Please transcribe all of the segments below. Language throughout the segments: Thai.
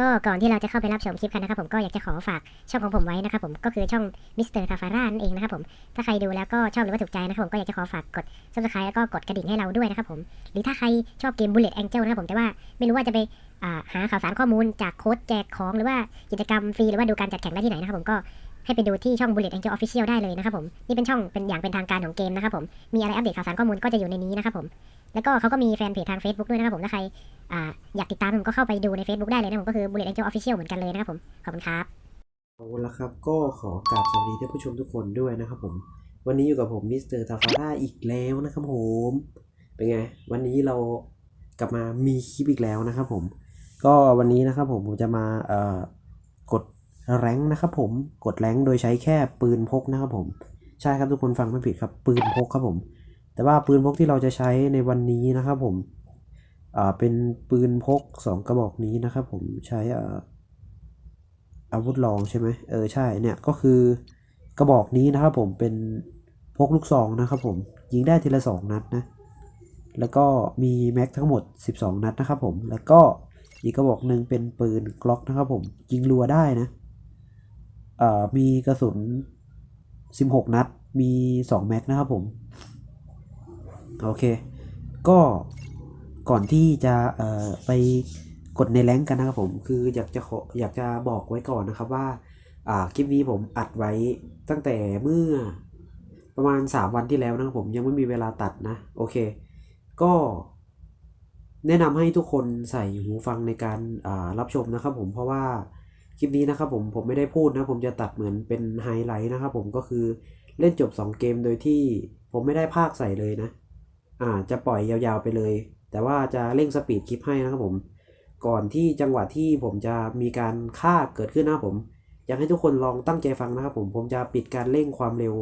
ก็ก่อนที่เราจะเข้าไปรับชมคลิปกันนะครับผมก็อยากจะขอฝากช่องของผมไว้นะครับผมก็คือช่องมิสเตอร์คาฟาร่านั่นเองนะครับผมถ้าใครดูแล้วก็ชอบหรือว่าถูกใจนะครับผมก็อยากจะขอฝากกดซับสไครต์แล้วก็กดกระดิ่งให้เราด้วยนะครับผมหรือถ้าใครชอบเกม Bullet Angel นะครับผมแต่ว่าไม่รู้ว่าจะไปหาข่าวสารข้อมูลจากโค้ดแจกของหรือว่ากิจกรรมฟรีหรือว่าดูการจัดแข่งได้ที่ไหนนะครับผมก็ให้ไปดูที่ช่อง Bullet Angel Official ได้เลยนะครับผมนี่เป็นช่องเป็นอย่างเป็นทางการของเกมนะครับผม มีอะไรอัปเดตข่าวสารข้อมูลก็จะอยู่ในนี้นะครับผมแล้วก็เขาก็มีแฟนเพจทาง Facebook ด้วยนะครับผมถ้าใครอยากติดตามผมก็เข้าไปดูใน Facebook ได้เลยนะผม ก็คือ Bullet Angel Official เหมือนกันเลยนะครับผม ขอบคุณครับเอาละครับก็ขอกราบสวัสดีท่านผู้ชมทุกคนด้วยนะครับผม วันนี้อยู่กับผมมิสเตอร์ทาฟาร่าอีกแล้วนะครับผมเป็นไง วันนี้เรากลับมามีคลิปอีกแล้วนะครับผม ก็วันนี้นะครับผมผมจะมาเอ่อกดแรงนะครับผมกดแรงโดยใช้แค่ปืนพกนะครับผมใช่ครับทุกคนฟังไม่ผิดครับปืนพกครับผมแต่ว่าปืนพกที่เราจะใช้ในวันนี้นะครับผมเป็นปืนพก 2 กระบอกนี้นะครับผม ใช้อาวุธลองใช่ไหมเออใช่ เนี่ย ก็คือกระบอกนี้นะครับผมเป็นพกลูกซองนะครับผม ยิงได้ทีละ2 นัดนะ แล้วก็มีแม็กทั้งหมด 12 นัดนะครับผม แล้วก็อีกกระบอกหนึ่งเป็นปืนกล็อกนะครับผมยิงรัวได้นะมีกระสุน 16 นัด มี2แม็กนะครับผมโอเค ก็ ก่อนที่จะไปกดในแรงกันนะครับผม คืออยากจะขออยากจะบอกไว้ก่อนนะครับว่า คลิปนี้ผมอัดไว้ตั้งแต่เมื่อ ประมาณ 3 วันที่แล้วนะครับผม ยังไม่มีเวลาตัดนะ โอเค ก็ แนะนำให้ทุกคนใส่หูฟังในการรับชมนะครับผม เพราะว่า คลิปนี้นะครับผม ผมไม่ได้พูดนะ ผมจะตัดเหมือนเป็นไฮไลท์นะครับผม ก็คือ เล่นจบ 2 เกมโดยที่ผมไม่ได้ภาคใส่เลยนะอ่าจะปล่อยยาวๆไปเลยแต่ว่าจะเร่งสปีดคลิปให้นะครับผมก่อนที่จังหวะที่ผมจะมีการฆ่าเกิดขึ้นนะครับผมอยากให้ทุกคนลองตั้งใจฟังนะครับผมผมจะปิดการเร่งความเร็ว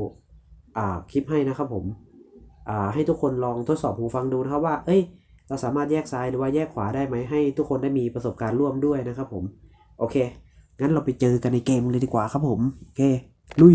อ่าคลิปให้นะครับผมอ่าให้ทุกคนลองทดสอบหูฟังดูนะครับว่าเอ้ยเราสามารถแยกซ้ายหรือว่าแยกขวาได้ไหมให้ทุกคนได้มีประสบการณ์ร่วมด้วยนะครับผมโอเค งั้นเราไปเจอกันในเกมเลยดีกว่าครับผมโอเคลุย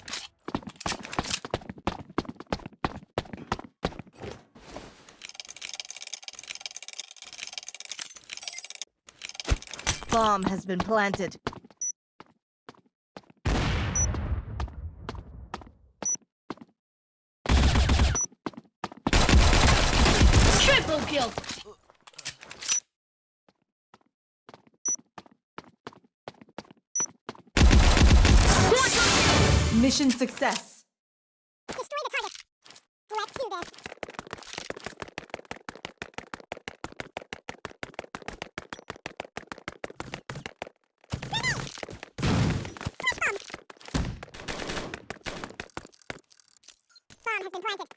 Bomb has been planted. Triple kill! Mission success. has been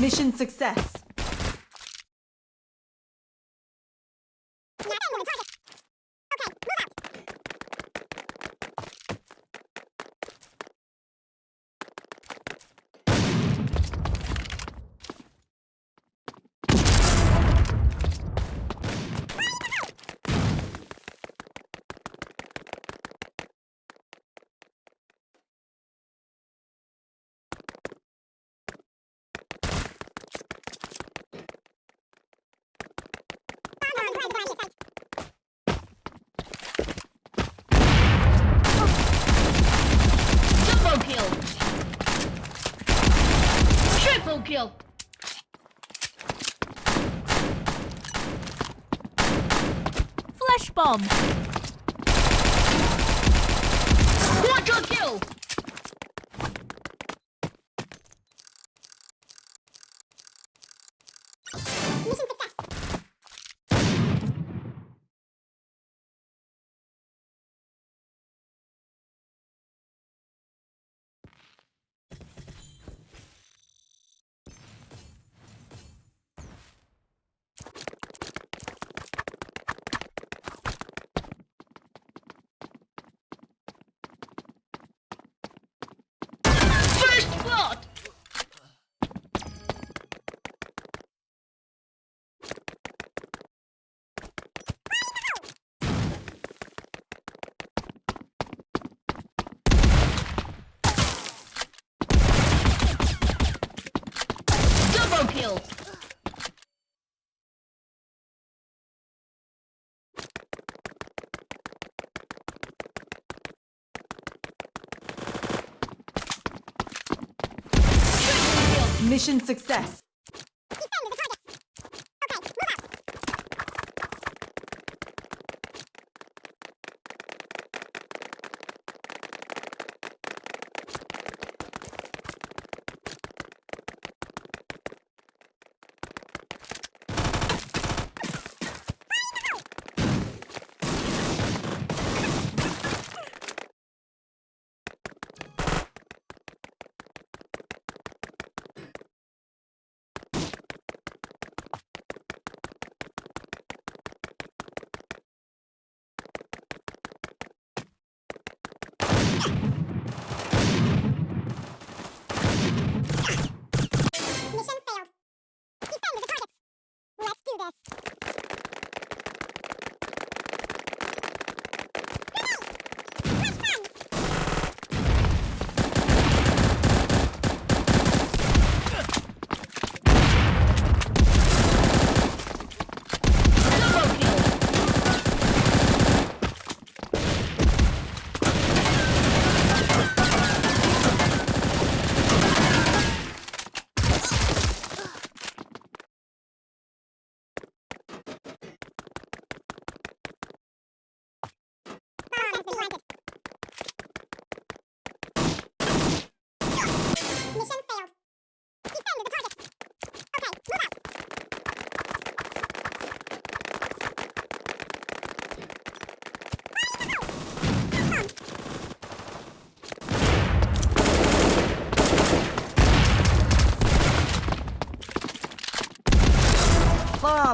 Mission success. flash bomb. Quadra kill! Mission success.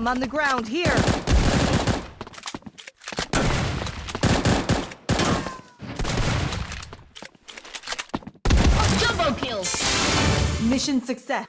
bomb on the ground here. Double kill. Mission success.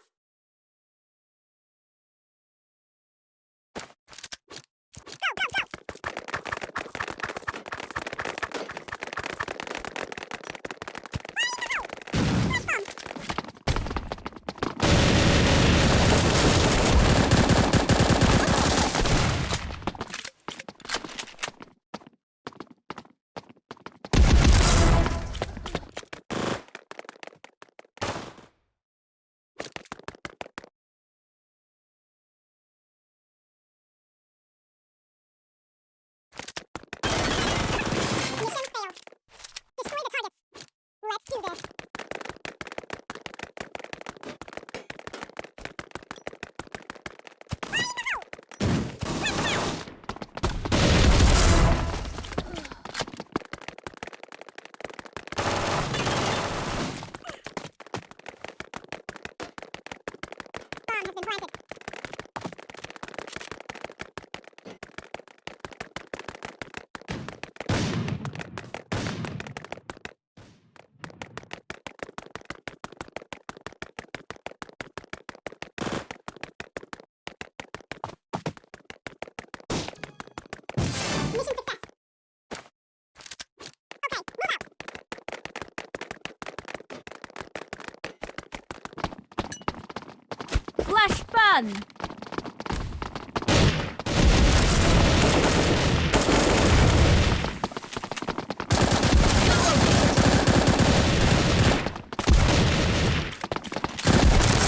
yan!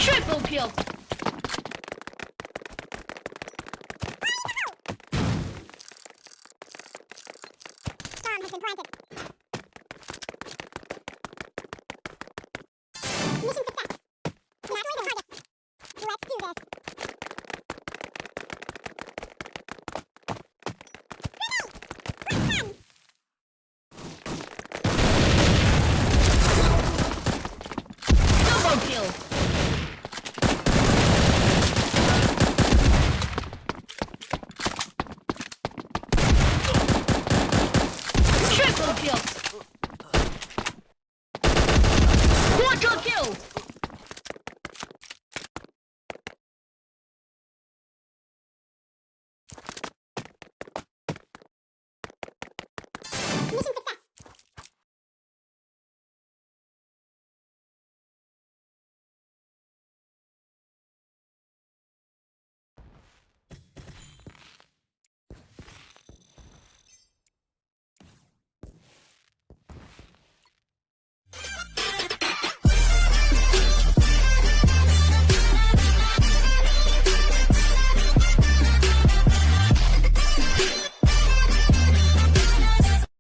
Triple planted. Mission success.